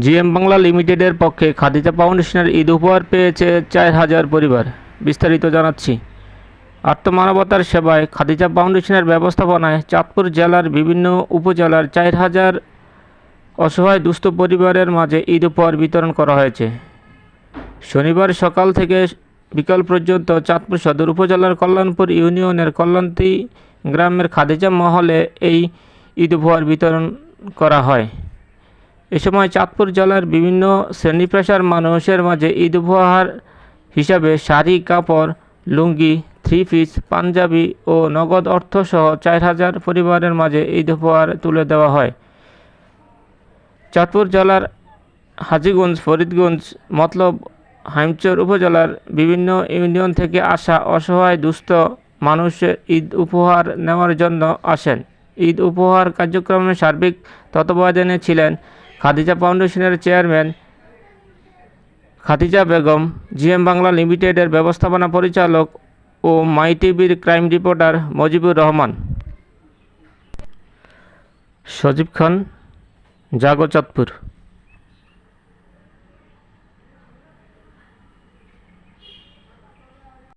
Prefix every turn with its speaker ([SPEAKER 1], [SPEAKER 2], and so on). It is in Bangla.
[SPEAKER 1] জিএম বাংলা লিমিটেডের পক্ষে খাদিজা ফাউন্ডেশনের ঈদ উপহার পেয়েছে চার হাজার পরিবার। বিস্তারিত জানাচ্ছি। আত্মমানবতার সেবায় খাদিজা ফাউন্ডেশনের ব্যবস্থাপনায় চাঁদপুর জেলার বিভিন্ন উপজেলার চার হাজার অসহায় দুস্থ পরিবারের মাঝে ঈদ উপহার বিতরণ করা হয়েছে। শনিবার সকাল থেকে বিকাল পর্যন্ত চাঁদপুর সদর উপজেলার কল্যাণপুর ইউনিয়নের কল্যাণতী গ্রামের খাদিজা মহলে এই ঈদ উপহার বিতরণ করা হয়। এ সময় চাঁদপুর জেলার বিভিন্ন শ্রেণি পেশার মানুষের মাঝে ঈদ উপহার হিসাবে শাড়ি, কাপড়, লুঙ্গি থ্রি পিস পাঞ্জাবি ও নগদ অর্থসহ চার হাজার পরিবারের মাঝে ঈদ উপহার তুলে দেওয়া হয়। চাঁদপুর জেলার হাজীগঞ্জ, ফরিদগঞ্জ, মতলব, হাইমচর উপজেলার বিভিন্ন ইউনিয়ন থেকে আসা অসহায় দুস্থ মানুষের ঈদ উপহার নেওয়ার জন্য আসেন। ঈদ উপহার কার্যক্রমে সার্বিক তত্ত্বাবধানে ছিলেন খাদিজা ফাউন্ডেশনের চেয়ারম্যান খাদিজা বেগম, জিএম বাংলা লিমিটেডের ব্যবস্থাপনা পরিচালক ও মাই টিভির ক্রাইম রিপোর্টার মজিবুর রহমান। সজীব খান, জাগো চাঁদপুর।